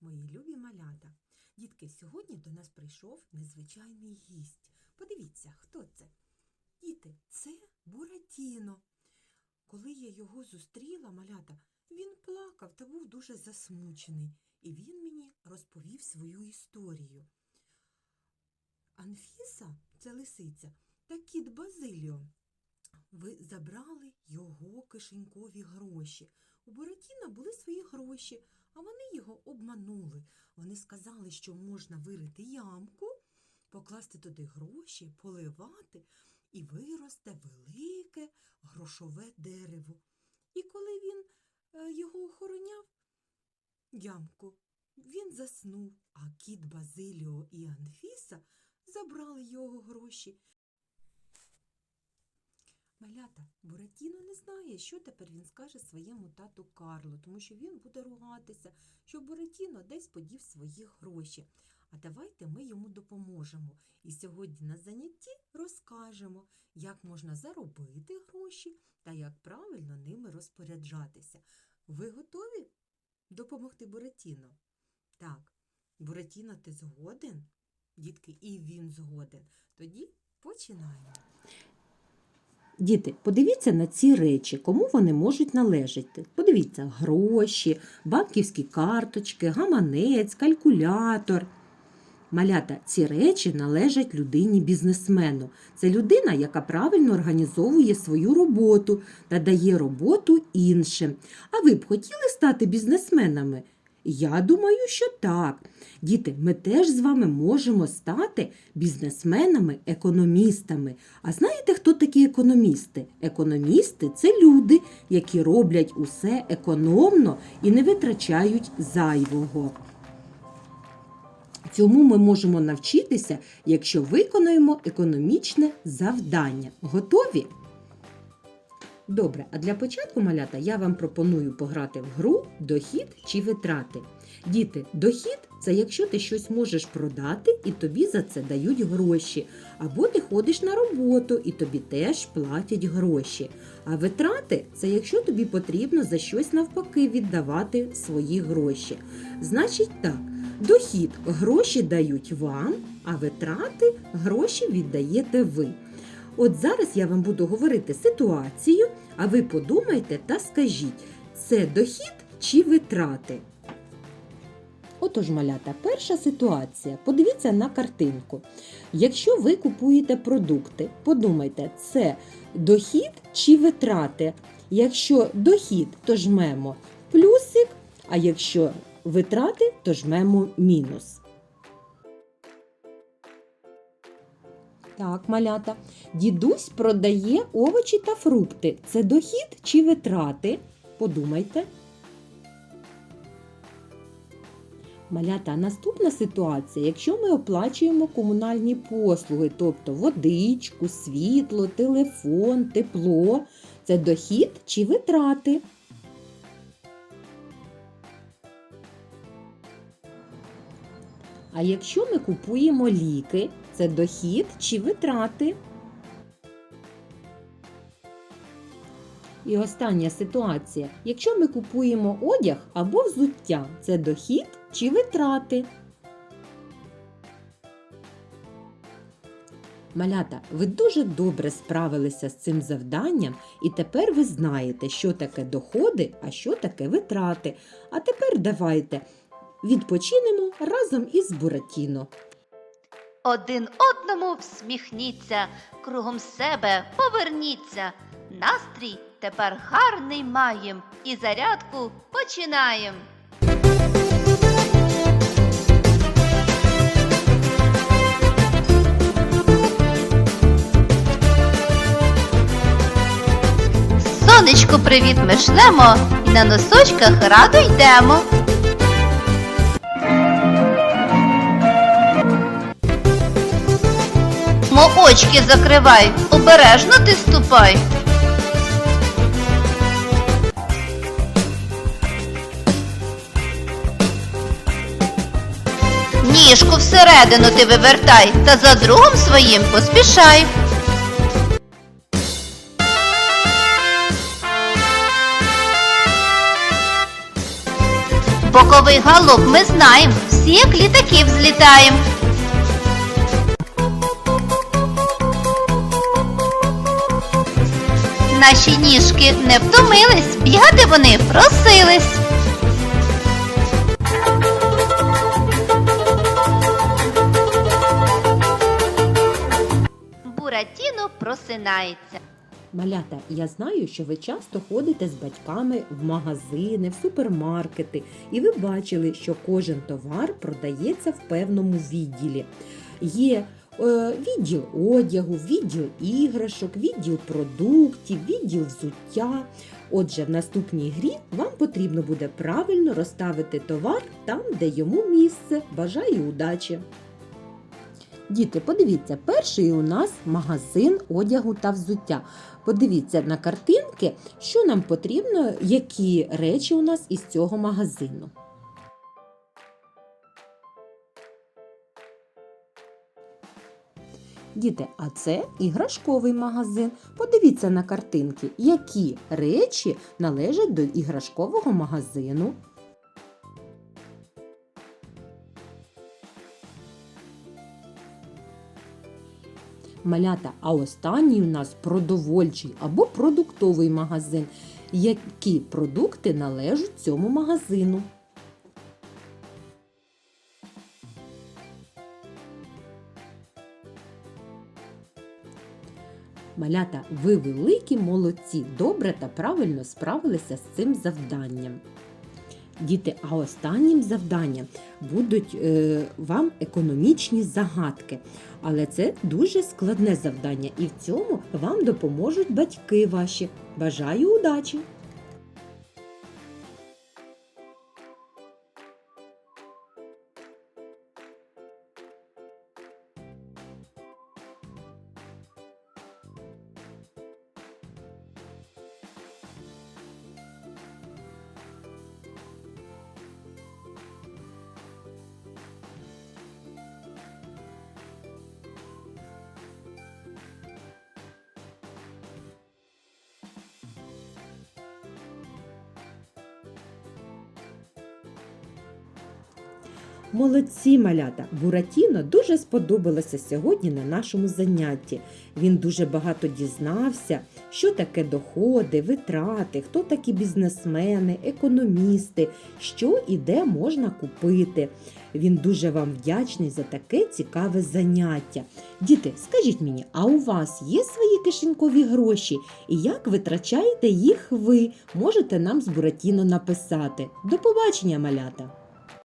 мої любі малята. Дітки, сьогодні до нас прийшов незвичайний гість. Подивіться, хто це? Діти, це Буратіно. Коли я його зустріла, малята, він плакав та був дуже засмучений, і він мені розповів свою історію. Анфіса, це лисиця, та кіт Базиліо. Ви забрали його кишенькові гроші. У Буратіна були свої гроші, а вони його обманули. Вони сказали, що можна вирити ямку, покласти туди гроші, поливати, і виросте велике грошове дерево. І коли він е, його охороняв, ямку, він заснув, а кіт Базиліо і Анфіса забрали його гроші. Малята, Буратіно не знає, що тепер він скаже своєму тату Карлу, тому що він буде ругатися, що Буратіно десь подів свої гроші. А давайте ми йому допоможемо. І сьогодні на занятті розкажемо, як можна заробити гроші та як правильно ними розпоряджатися. Ви готові допомогти Буратіно? Так, Буратіно, ти згоден? Дітки, і він згоден. Тоді починаємо. Діти, подивіться на ці речі, кому вони можуть належати. Подивіться, гроші, банківські карточки, гаманець, калькулятор. Малята, ці речі належать людині-бізнесмену. Це людина, яка правильно організовує свою роботу та дає роботу іншим. А ви б хотіли стати бізнесменами? Я думаю, що так. Діти, ми теж з вами можемо стати бізнесменами-економістами. А знаєте, хто такі економісти? Економісти це люди, які роблять усе економно і не витрачають зайвого. Цьому ми можемо навчитися, якщо виконаємо економічне завдання. Готові? Добре, а для початку малята я вам пропоную пограти в гру дохід чи витрати. Діти, дохід це якщо ти щось можеш продати і тобі за це дають гроші. Або ти ходиш на роботу і тобі теж платять гроші. А витрати це якщо тобі потрібно за щось навпаки віддавати свої гроші. Значить так, дохід гроші дають вам, а витрати гроші віддаєте ви. От зараз я вам буду говорити ситуацію, а ви подумайте та скажіть, це дохід чи витрати? Отож, малята, перша ситуація. Подивіться на картинку. Якщо ви купуєте продукти, подумайте, це дохід чи витрати. Якщо дохід, то жмемо плюсик, а якщо витрати, то жмемо мінус. Так, малята. Дідусь продає овочі та фрукти. Це дохід чи витрати? Подумайте. Малята, наступна ситуація, якщо ми оплачуємо комунальні послуги, тобто водичку, світло, телефон, тепло, це дохід чи витрати? А якщо ми купуємо ліки, це дохід чи витрати? І остання ситуація. Якщо ми купуємо одяг або взуття, це дохід чи витрати? Малята, ви дуже добре справилися з цим завданням, і тепер ви знаєте, що таке доходи, а що таке витрати. А тепер давайте відпочинемо разом із Буратіно. Один одному всміхніться, кругом себе поверніться. Настрій тепер гарний маєм і зарядку починаєм. Сонечку привіт ми шлемо і на носочках радо йдемо. Мо очки закривай, обережно ти ступай. Ніжку всередину ти вивертай, та за другом своїм поспішай. Боковий галоп ми знаємо, всі як літаки взлітаєм. Наші ніжки не втомились, бігати вони просились. Буратіно просинається. Малята, я знаю, що ви часто ходите з батьками в магазини, в супермаркети, і ви бачили, що кожен товар продається в певному відділі. Є відділ одягу, відділ іграшок, відділ продуктів, відділ взуття. Отже, в наступній грі вам потрібно буде правильно розставити товар там, де йому місце. Бажаю удачі! Діти, подивіться, перший у нас магазин одягу та взуття. Подивіться на картинки, що нам потрібно, які речі у нас із цього магазину. Діти, а це іграшковий магазин. Подивіться на картинки, які речі належать до іграшкового магазину. Малята, а останній у нас продовольчий або продуктовий магазин. Які продукти належать цьому магазину? Малята, ви великі молодці, добре та правильно справилися з цим завданням. Діти, а останнім завданням будуть е, вам економічні загадки. Але це дуже складне завдання, і в цьому вам допоможуть батьки ваші. Бажаю удачі! Молодці малята! Буратіно дуже сподобалося сьогодні на нашому занятті. Він дуже багато дізнався, що таке доходи, витрати, хто такі бізнесмени, економісти, що і де можна купити. Він дуже вам вдячний за таке цікаве заняття. Діти, скажіть мені, а у вас є свої кишенькові гроші? І як витрачаєте їх ви? Можете нам з Буратіно написати. До побачення, малята!